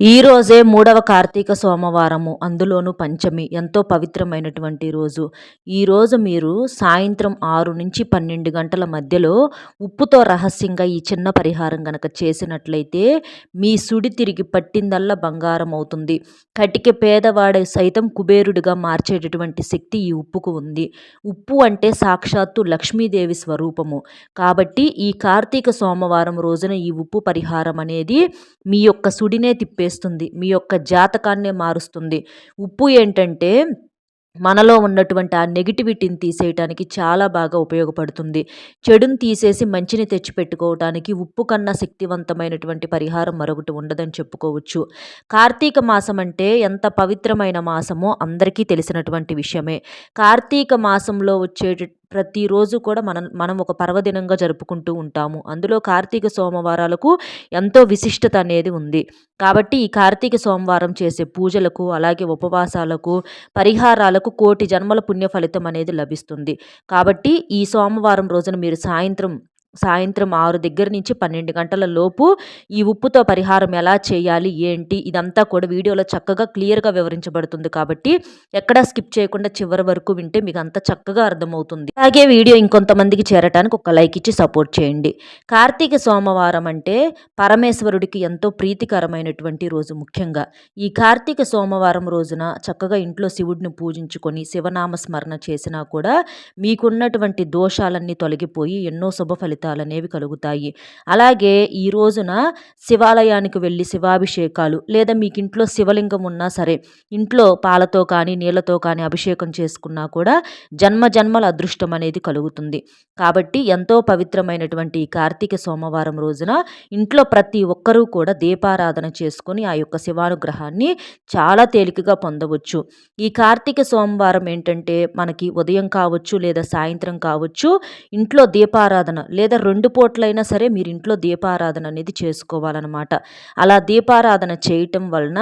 ఈ రోజే మూడవ కార్తీక సోమవారము అందులోను పంచమి ఎంతో పవిత్రమైనటువంటి రోజు. ఈరోజు మీరు సాయంత్రం ఆరు నుంచి పన్నెండు గంటల మధ్యలో ఉప్పుతో రహస్యంగా ఈ చిన్న పరిహారం గనక చేసినట్లయితే మీ సుడి తిరిగి పట్టిందల్లా బంగారం అవుతుంది. కటిక పేదవాడే సైతం కుబేరుడిగా మార్చేటటువంటి శక్తి ఈ ఉప్పుకు ఉంది. ఉప్పు అంటే సాక్షాత్తు లక్ష్మీదేవి స్వరూపము. కాబట్టి ఈ కార్తీక సోమవారం రోజున ఈ ఉప్పు పరిహారం అనేది మీ యొక్క సుడినే తిప్పే చేస్తుంది. మీ యొక్క జాతకాన్నే మారుస్తుంది. ఉప్పు ఏంటంటే మనలో ఉన్నటువంటి ఆ నెగిటివిటీని తీసేయటానికి చాలా బాగా ఉపయోగపడుతుంది. చెడుని తీసేసి మంచిని తెచ్చిపెట్టుకోవటానికి ఉప్పు కన్నా శక్తివంతమైనటువంటి పరిహారం మరొకటి ఉండదని చెప్పుకోవచ్చు. కార్తీక మాసం అంటే ఎంత పవిత్రమైన మాసమో అందరికీ తెలిసినటువంటి విషయమే. కార్తీక మాసంలో వచ్చే ప్రతిరోజు కూడా మనం మనం ఒక పర్వదినంగా జరుపుకుంటూ ఉంటాము. అందులో కార్తీక సోమవారాలకు ఎంతో విశిష్టత అనేది ఉంది. కాబట్టి ఈ కార్తీక సోమవారం చేసే పూజలకు అలాగే ఉపవాసాలకు పరిహారాలకు కోటి జన్మల పుణ్య ఫలితం అనేది లభిస్తుంది. కాబట్టి ఈ సోమవారం రోజున మీరు సాయంత్రం సాయంత్రం ఆరు దగ్గర నుంచి పన్నెండు గంటల లోపు ఈ ఉప్పుతో పరిహారం ఎలా చేయాలి ఏంటి? ఇదంతా కూడా వీడియోలో చక్కగా క్లియర్గా వివరించబడుతుంది కాబట్టి ఎక్కడా స్కిప్ చేయకుండా చివరి వరకు వింటే మీకు అంత చక్కగా అర్థమవుతుంది. అలాగే వీడియో ఇంకొంతమందికి చేరటానికి ఒక లైక్ ఇచ్చి సపోర్ట్ చేయండి. కార్తీక సోమవారం అంటే పరమేశ్వరుడికి ఎంతో ప్రీతికరమైనటువంటి రోజు ముఖ్యంగా. ఈ కార్తీక సోమవారం రోజున చక్కగా ఇంట్లో శివుడిని పూజించుకొని శివనామ స్మరణ చేసినా కూడా మీకున్నటువంటి దోషాలన్నీ తొలగిపోయి ఎన్నో శుభ ఫలితాలు ఫలితాలు అనేవి కలుగుతాయి. అలాగే ఈ రోజున శివాలయానికి వెళ్ళి శివాభిషేకాలు లేదా మీకు ఇంట్లో శివలింగం ఉన్నా సరే ఇంట్లో పాలతో కానీ నీళ్ళతో కానీ అభిషేకం చేసుకున్నా కూడా జన్మ జన్మల అదృష్టం అనేది కలుగుతుంది. కాబట్టి ఎంతో పవిత్రమైనటువంటి కార్తీక సోమవారం రోజున ఇంట్లో ప్రతి ఒక్కరూ కూడా దీపారాధన చేసుకుని ఆ యొక్క శివానుగ్రహాన్ని చాలా తేలికగా పొందవచ్చు. ఈ కార్తీక సోమవారం ఏంటంటే మనకి ఉదయం కావచ్చు లేదా సాయంత్రం కావచ్చు ఇంట్లో దీపారాధన లేదా రెండు పూట్లైనా సరే మీరు ఇంట్లో దీపారాధన అనేది చేసుకోవాలన్నమాట. అలా దీపారాధన చేయటం వలన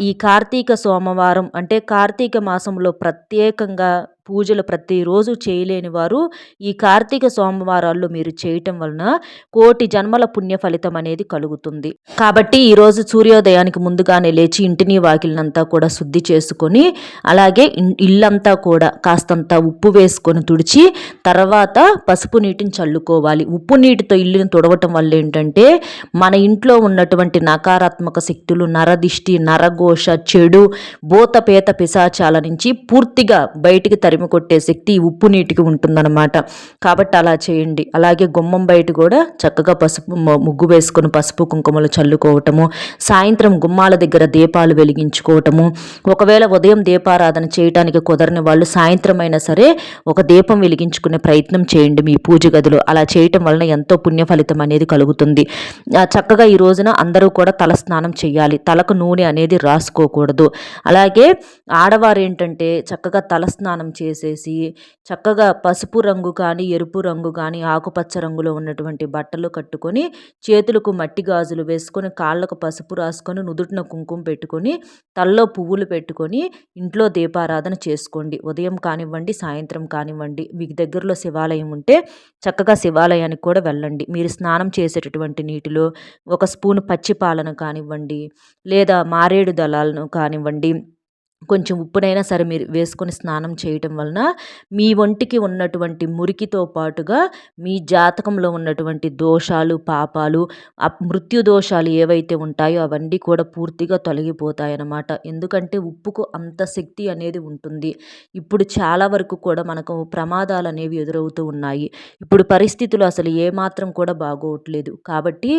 ఈ కార్తీక సోమవారం అంటే కార్తీక మాసంలో ప్రత్యేకంగా పూజలు ప్రతిరోజు చేయలేని వారు ఈ కార్తీక సోమవారాల్లో మీరు చేయటం వలన కోటి జన్మల పుణ్య ఫలితం అనేది కలుగుతుంది. కాబట్టి ఈరోజు సూర్యోదయానికి ముందుగానే లేచి ఇంటిని వాకిలినంతా కూడా శుద్ధి చేసుకొని అలాగే ఇల్లంతా కూడా కాస్తంత ఉప్పు వేసుకొని తుడిచి తర్వాత పసుపు నీటిని చల్లుకోవాలి. ఉప్పు నీటితో ఇల్లుని తుడవటం వల్ల ఏంటంటే మన ఇంట్లో ఉన్నటువంటి నకారాత్మక శక్తులు నరదిష్టి నరఘోష చెడు భూతపేత పిశాచాల నుంచి పూర్తిగా బయటికి తరి తరిమి కొట్టే శక్తి ఉప్పు నీటికి ఉంటుందన్నమాట. కాబట్టి అలా చేయండి. అలాగే గుమ్మం బయట కూడా చక్కగా పసుపు ముగ్గు వేసుకొని పసుపు కుంకుమలు చల్లుకోవటము సాయంత్రం గుమ్మాల దగ్గర దీపాలు వెలిగించుకోవటము ఒకవేళ ఉదయం దీపారాధన చేయడానికి కుదరని వాళ్ళు సాయంత్రం అయినా సరే ఒక దీపం వెలిగించుకునే ప్రయత్నం చేయండి మీ పూజ గదిలో. అలా చేయటం వలన ఎంతో పుణ్య ఫలితం అనేది కలుగుతుంది. చక్కగా ఈ రోజున అందరూ కూడా తల స్నానం చేయాలి. తలకు నూనె అనేది రాసుకోకూడదు. అలాగే ఆడవారు ఏంటంటే చక్కగా తల స్నానం చేసి చేసేసి చక్కగా పసుపు రంగు కానీ ఎరుపు రంగు కానీ ఆకుపచ్చ రంగులో ఉన్నటువంటి బట్టలు కట్టుకొని చేతులకు మట్టి గాజులు వేసుకొని కాళ్ళకు పసుపు రాసుకొని నుదుటిన కుంకుమ పెట్టుకొని తల్లో పువ్వులు పెట్టుకొని ఇంట్లో దీపారాధన చేసుకోండి. ఉదయం కానివ్వండి సాయంత్రం కానివ్వండి మీకు దగ్గరలో శివాలయం ఉంటే చక్కగా శివాలయానికి కూడా వెళ్ళండి. మీరు స్నానం చేసేటటువంటి నీటిలో ఒక స్పూన్ పచ్చి పాలను కానివ్వండి లేదా మారేడు దళాలను కానివ్వండి కొంచెం ఉప్పునైనా సరే మీరు వేసుకొని స్నానం చేయటం వలన మీ ఒంటికి ఉన్నటువంటి మురికితో పాటుగా మీ జాతకంలో ఉన్నటువంటి దోషాలు పాపాలు మృత్యు దోషాలు ఏవైతే ఉంటాయో అవన్నీ కూడా పూర్తిగా తొలగిపోతాయన్నమాట. ఎందుకంటే ఉప్పుకు అంత శక్తి అనేది ఉంటుంది. ఇప్పుడు చాలా వరకు కూడా మనకు ప్రమాదాలు అనేవి ఎదురవుతూ ఉన్నాయి. ఇప్పుడు పరిస్థితులు అసలు ఏమాత్రం కూడా బాగోవట్లేదు కాబట్టి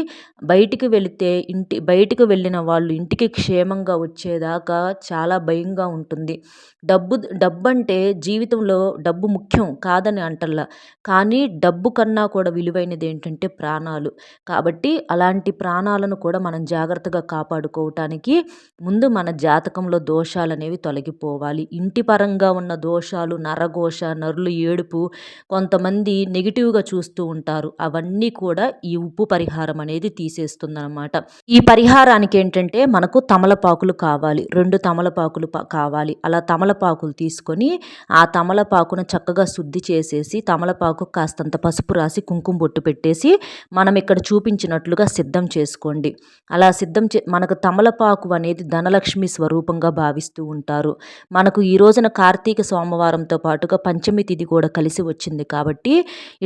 బయటికి వెళితే ఇంటి బయటికి వెళ్ళిన వాళ్ళు ఇంటికి క్షేమంగా వచ్చేదాకా చాలా భయం భయంగా ఉంటుంది. డబ్బు డబ్బు అంటే జీవితంలో డబ్బు ముఖ్యం కాదని అంటల్లా. కానీ డబ్బు కన్నా కూడా విలువైనది ఏంటంటే ప్రాణాలు. కాబట్టి అలాంటి ప్రాణాలను కూడా మనం జాగ్రత్తగా కాపాడుకోవటానికి ముందు మన జాతకంలో దోషాలు అనేవి తొలగిపోవాలి. ఇంటి పరంగా ఉన్న దోషాలు నరఘోష నరులు ఏడుపు కొంతమంది నెగిటివ్గా చూస్తూ ఉంటారు. అవన్నీ కూడా ఈ ఉప్పు పరిహారం అనేది తీసేస్తుందన్నమాట. ఈ పరిహారానికి ఏంటంటే మనకు తమలపాకులు కావాలి. రెండు తమలపాకులు కావాలి. అలా తమలపాకులు తీసుకొని ఆ తమలపాకును చక్కగా శుద్ధి చేసేసి తమలపాకు కాస్తంత పసుపు రాసి కుంకుమ బొట్టు పెట్టేసి మనం ఇక్కడ చూపించినట్లుగా సిద్ధం చేసుకోండి. అలా సిద్ధం చే మనకు తమలపాకు అనేది ధనలక్ష్మి స్వరూపంగా భావిస్తూ ఉంటారు. మనకు ఈ రోజున కార్తీక సోమవారంతో పాటుగా పంచమి తిథి కూడా కలిసి వచ్చింది కాబట్టి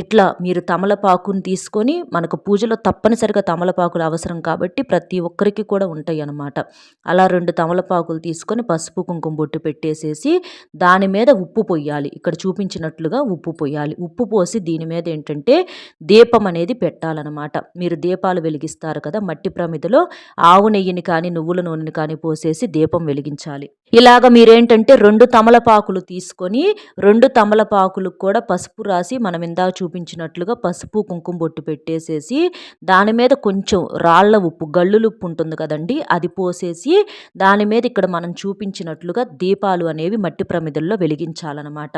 ఇట్లా మీరు తమలపాకుని తీసుకొని మనకు పూజలో తప్పనిసరిగా తమలపాకులు అవసరం కాబట్టి ప్రతి ఒక్కరికి కూడా ఉంటాయి అన్నమాట అలా రెండు తమలపాకులు తీసుకొని పసుపు కుంకుమ బొట్టు పెట్టేసేసి దాని మీద ఉప్పు పొయ్యాలి. ఇక్కడ చూపించినట్లుగా ఉప్పు పొయ్యాలి. ఉప్పు పోసి దీని మీద ఏంటంటే దీపం అనేది పెట్టాలన్నమాట. మీరు దీపాలు వెలిగిస్తారు కదా మట్టి ప్రమిదలో ఆవు నెయ్యిని కానీ నువ్వుల నూనెని కానీ పోసేసి దీపం వెలిగించాలి. ఇలాగ మీరేంటంటే రెండు తమలపాకులు తీసుకొని రెండు తమలపాకులు కూడా పసుపు రాసి మనం ఇందాక చూపించినట్లుగా పసుపు కుంకుమ బొట్టు పెట్టేసేసి దాని మీద కొంచెం రాళ్ళ ఉప్పు గల్లులు ఉప్పు ఉంటుంది కదండి అది పోసేసి దాని మీద ఇక్కడ మనం చూపించిన చూపించినట్లుగా దీపాలు అనేవి మట్టి ప్రమిదల్లో వెలిగించాలన్నమాట.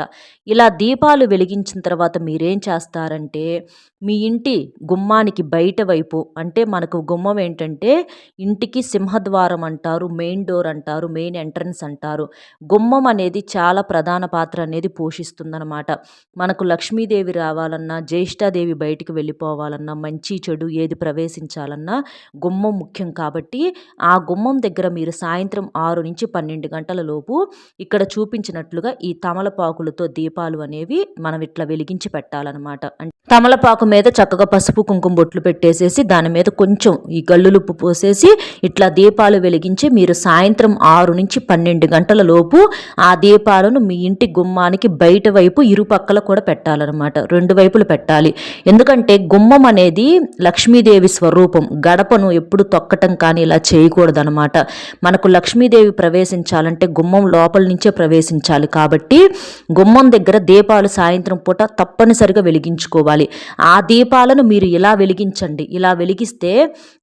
ఇలా దీపాలు వెలిగించిన తర్వాత మీరేం చేస్తారంటే మీ ఇంటి గుమ్మానికి బయట వైపు అంటే మనకు గుమ్మం ఏంటంటే ఇంటికి సింహద్వారం అంటారు మెయిన్ డోర్ అంటారు మెయిన్ ఎంట్రన్స్ అంటారు. గుమ్మం అనేది చాలా ప్రధాన పాత్ర అనేది పోషిస్తుందన్నమాట. మనకు లక్ష్మీదేవి రావాలన్నా జ్యేష్ఠాదేవి బయటికి వెళ్ళిపోవాలన్నా మంచి చెడు ఏది ప్రవేశించాలన్నా గుమ్మం ముఖ్యం కాబట్టి ఆ గుమ్మం దగ్గర మీరు సాయంత్రం ఆరు నుంచి పన్నెండు గంటల లోపు ఇక్కడ చూపించినట్లుగా ఈ తమలపాకులతో దీపాలు అనేవి మనం ఇట్లా వెలిగించి పెట్టాలన్నమాట. అంటే తమలపాకు మీద చక్కగా పసుపు కుంకుమ బొట్లు పెట్టేసేసి దాని మీద కొంచెం ఈ గల్లులుప్పు పోసేసి ఇట్లా దీపాలు వెలిగించి మీరు సాయంత్రం ఆరు నుంచి పన్నెండు గంటల లోపు ఆ దీపాలను మీ ఇంటి గుమ్మానికి బయట వైపు ఇరుపక్కల కూడా పెట్టాలన్నమాట. రెండు వైపులు పెట్టాలి. ఎందుకంటే గుమ్మం అనేది లక్ష్మీదేవి స్వరూపం. గడపను ఎప్పుడు తొక్కటం కానీ ఇలా చేయకూడదనమాట మనకు లక్ష్మీదేవి ప్రవేశించాలంటే అంటే గుమ్మం లోపల నుంచే ప్రవేశించాలి. కాబట్టి గుమ్మం దగ్గర దీపాలు సాయంత్రం పూట తప్పనిసరిగా వెలిగించుకోవాలి. ఆ దీపాలను మీరు ఇలా వెలిగించండి. ఇలా వెలిగిస్తే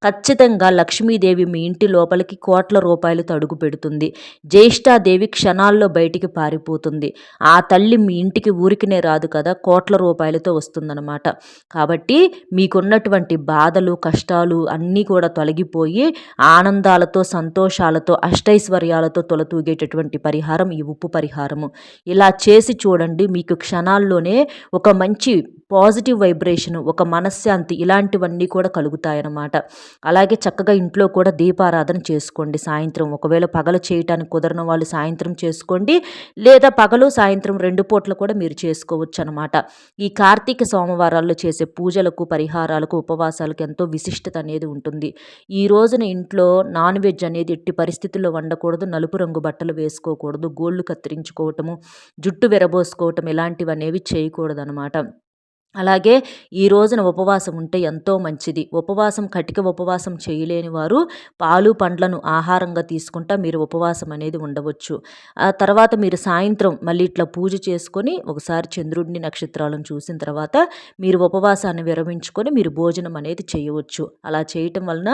ఖచ్చితంగా లక్ష్మీదేవి మీ ఇంటి లోపలికి కోట్ల రూపాయలు తడుగు పెడుతుంది. జ్యేష్ఠాదేవి క్షణాల్లో బయటికి పారిపోతుంది. ఆ తల్లి మీ ఇంటికి ఊరికినే రాదు కదా కోట్ల రూపాయలతో వస్తుందన్నమాట. కాబట్టి మీకున్నటువంటి బాధలు కష్టాలు అన్నీ కూడా తొలగిపోయి ఆనందాలతో సంతోషాలతో అష్టైశ్వర్యాలతో తొలతూగేటటువంటి పరిహారం ఈ ఉప్పు పరిహారము. ఇలా చేసి చూడండి మీకు క్షణాల్లోనే ఒక మంచి పాజిటివ్ వైబ్రేషన్ ఒక మనశ్శాంతి ఇలాంటివన్నీ కూడా కలుగుతాయన్నమాట. అలాగే చక్కగా ఇంట్లో కూడా దీపారాధన చేసుకోండి సాయంత్రం. ఒకవేళ పగలు చేయటానికి కుదరని వాళ్ళు సాయంత్రం చేసుకోండి లేదా పగలు సాయంత్రం రెండు పూట్ల కూడా మీరు చేసుకోవచ్చు అనమాట ఈ కార్తీక సోమవారాల్లో చేసే పూజలకు పరిహారాలకు ఉపవాసాలకు ఎంతో విశిష్టత అనేది ఉంటుంది. ఈ రోజున ఇంట్లో నాన్ వెజ్ అనేది ఎట్టి పరిస్థితుల్లో వండకూడదు. నలుపు రంగు బట్టలు వేసుకోకూడదు. గోళ్ళు కత్తిరించుకోవటము జుట్టు విరబోసుకోవటం ఇలాంటివి అనేవి చేయకూడదు అనమాట అలాగే ఈ రోజున ఉపవాసం ఉంటే ఎంతో మంచిది. ఉపవాసం కటిక ఉపవాసం చేయలేని వారు పాలు పండ్లను ఆహారంగా తీసుకుంటా మీరు ఉపవాసం అనేది ఉండవచ్చు. ఆ తర్వాత మీరు సాయంత్రం మళ్ళీ ఇట్లా పూజ చేసుకొని ఒకసారి చంద్రుడిని నక్షత్రాలను చూసిన తర్వాత మీరు ఉపవాసాన్ని విరమించుకొని మీరు భోజనం అనేది చేయవచ్చు. అలా చేయటం వలన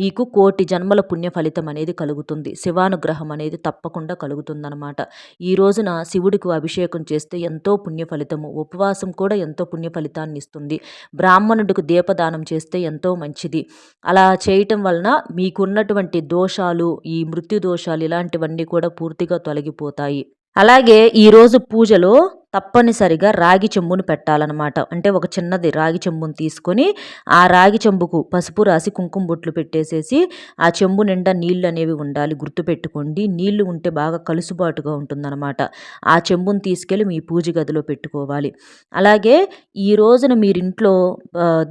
మీకు కోటి జన్మల పుణ్య ఫలితం అనేది కలుగుతుంది. శివానుగ్రహం అనేది తప్పకుండా కలుగుతుందన్నమాట. ఈ రోజున శివుడికి అభిషేకం చేస్తే ఎంతో పుణ్య ఫలితము. ఉపవాసం కూడా ఎంతో పుణ్య ఫలితాన్ని ఇస్తుంది బ్రాహ్మణుడికి దీపదానం చేస్తే ఎంతో మంచిది. అలా చేయటం వలన మీకున్నటువంటి దోషాలు ఈ మృత్యు దోషాలు ఇలాంటివన్నీ కూడా పూర్తిగా తొలగిపోతాయి. అలాగే ఈరోజు పూజలో తప్పనిసరిగా రాగి చెంబును పెట్టాలన్నమాట. అంటే ఒక చిన్నది రాగి చెంబును తీసుకొని ఆ రాగి చెంబుకు పసుపు రాసి కుంకుమ బొట్లు పెట్టేసేసి ఆ చెంబు నిండా నీళ్ళు అనేవి ఉండాలి. గుర్తుపెట్టుకోండి నీళ్ళు ఉంటే బాగా కలుసుబాటుగా ఉంటుందన్నమాట. ఆ చెంబును తీసుకెళ్ళి మీ పూజ గదిలో పెట్టుకోవాలి. అలాగే ఈ రోజున మీరింట్లో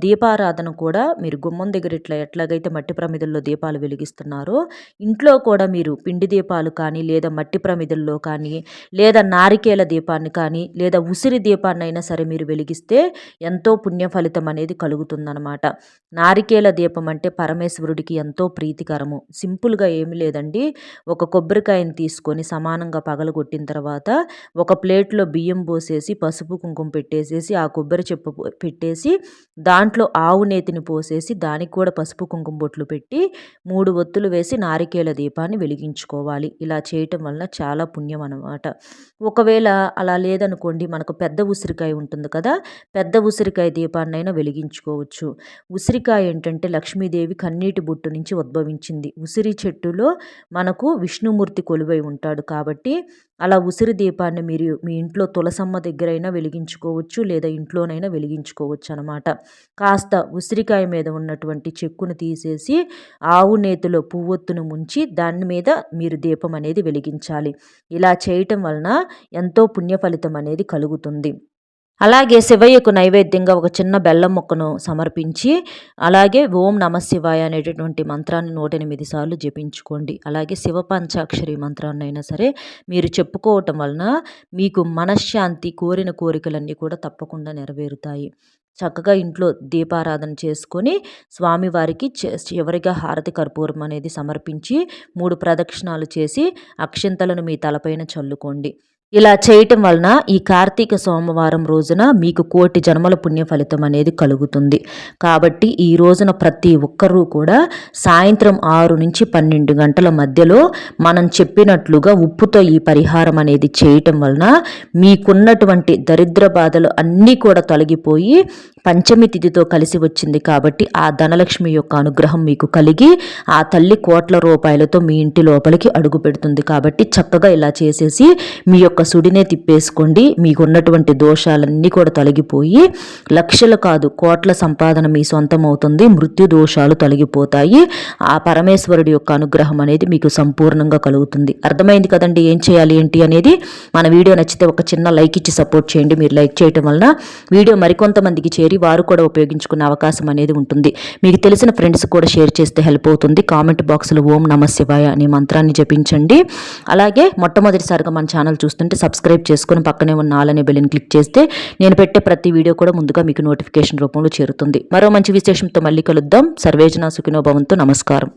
దీపారాధన కూడా మీరు గుమ్మం దగ్గర ఇట్లా ఎట్లాగైతే మట్టి ప్రమిదల్లో దీపాలు వెలిగిస్తున్నారో ఇంట్లో కూడా మీరు పిండి దీపాలు కానీ లేదా మట్టి ప్రమిదల్లో కానీ లేదా నారికేల దీపాన్ని కానీ లేదా ఉసిరి దీపాన్నైనా సరే మీరు వెలిగిస్తే ఎంతో పుణ్య ఫలితం అనేది కలుగుతుందనమాట నారికేల దీపం అంటే పరమేశ్వరుడికి ఎంతో ప్రీతికరము. సింపుల్గా ఏమి లేదండి. ఒక కొబ్బరికాయని తీసుకొని సమానంగా పగలగొట్టిన తర్వాత ఒక ప్లేట్లో బియ్యం పోసేసి పసుపు కుంకుమ పెట్టేసేసి ఆ కొబ్బరి చెప్పు పెట్టేసి దాంట్లో ఆవు నేతిని పోసేసి దానికి కూడా పసుపు కుంకుమ బొట్లు పెట్టి మూడు ఒత్తులు వేసి నారికేల దీపాన్ని వెలిగించుకోవాలి. ఇలా చేయటం వలన చాలా పుణ్యం అనమాట ఒకవేళ అలా లేదను అనుకోండి మనకు పెద్ద ఉసిరికాయ ఉంటుంది కదా పెద్ద ఉసిరికాయ దీపాన్నైనా వెలిగించుకోవచ్చు. ఉసిరికాయ ఏంటంటే లక్ష్మీదేవి కన్నీటి బుట్టు నుంచి ఉద్భవించింది. ఉసిరి చెట్టులో మనకు విష్ణుమూర్తి కొలువై ఉంటాడు కాబట్టి అలా ఉసిరి దీపాన్ని మీరు మీ ఇంట్లో తులసమ్మ దగ్గరైనా వెలిగించుకోవచ్చు లేదా ఇంట్లోనైనా వెలిగించుకోవచ్చు అనమాట కాస్త ఉసిరికాయ మీద ఉన్నటువంటి చెక్కును తీసేసి ఆవు నేతిలో పువ్వొత్తును ముంచి దాని మీద మీరు దీపం అనేది వెలిగించాలి. ఇలా చేయటం వలన ఎంతో పుణ్య ఫలితం అనేది కలుగుతుంది. అలాగే శివయ్యకు నైవేద్యంగా ఒక చిన్న బెల్లం ముక్కను సమర్పించి అలాగే ఓం నమ శివాయ అనేటటువంటి మంత్రాన్ని నూట ఎనిమిది సార్లు జపించుకోండి. అలాగే శివ పంచాక్షరి మంత్రాన్ని అయినా సరే మీరు చెప్పుకోవటం వలన మీకు మనశ్శాంతి కోరిన కోరికలన్నీ కూడా తప్పకుండా నెరవేరుతాయి. చక్కగా ఇంట్లో దీపారాధన చేసుకొని స్వామివారికి చివరిగా హారతి కర్పూరం అనేది సమర్పించి మూడు ప్రదక్షిణాలు చేసి అక్షింతలను మీ తలపైన చల్లుకోండి. ఇలా చేయటం వలన ఈ కార్తీక సోమవారం రోజున మీకు కోటి జన్మల పుణ్య ఫలితం అనేది కలుగుతుంది. కాబట్టి ఈ రోజున ప్రతి ఒక్కరూ కూడా సాయంత్రం ఆరు నుంచి పన్నెండు గంటల మధ్యలో మనం చెప్పినట్లుగా ఉప్పుతో ఈ పరిహారం అనేది చేయటం వలన మీకున్నటువంటి దరిద్ర బాధలు అన్నీ కూడా తొలగిపోయి పంచమి తిథితో కలిసి వచ్చింది కాబట్టి ఆ ధనలక్ష్మి యొక్క అనుగ్రహం మీకు కలిగి ఆ తల్లి కోట్ల రూపాయలతో మీ ఇంటి లోపలికి అడుగు పెడుతుంది. కాబట్టి చక్కగా ఇలా చేసేసి మీ యొక్క సుడినే తిప్పేసుకోండి. మీకున్నటువంటి దోషాలన్నీ కూడా తొలగిపోయి లక్షలు కాదు కోట్ల సంపాదన మీ సొంతం అవుతుంది మృత్యు దోషాలు తొలగిపోతాయి. ఆ పరమేశ్వరుడి యొక్క అనుగ్రహం అనేది మీకు సంపూర్ణంగా కలుగుతుంది. అర్థమైంది కదండి ఏం చేయాలి ఏంటి అనేది? మన వీడియో నచ్చితే ఒక చిన్న లైక్ ఇచ్చి సపోర్ట్ చేయండి. మీరు లైక్ చేయటం వలన వీడియో మరికొంతమందికి చేరి వారు కూడా ఉపయోగించుకునే అవకాశం అనేది ఉంటుంది. మీకు తెలిసిన ఫ్రెండ్స్ కూడా షేర్ చేస్తే హెల్ప్ అవుతుంది. కామెంట్ బాక్స్లో ఓం నమ శివాయ అనే మంత్రాన్ని జపించండి. అలాగే మొట్టమొదటిసారిగా మన ఛానల్ చూస్తుంటే సబ్స్క్రైబ్ చేసుకుని పక్కనే ఉన్న ఆల్ అనే బెల్ని క్లిక్ చేస్తే నేను పెట్టే ప్రతి వీడియో కూడా ముందుగా మీకు నోటిఫికేషన్ రూపంలో చేరుతుంది. మరో మంచి విశేషంతో మళ్ళీ కలుద్దాం. సర్వేజన సుఖినోభవంతో నమస్కారం.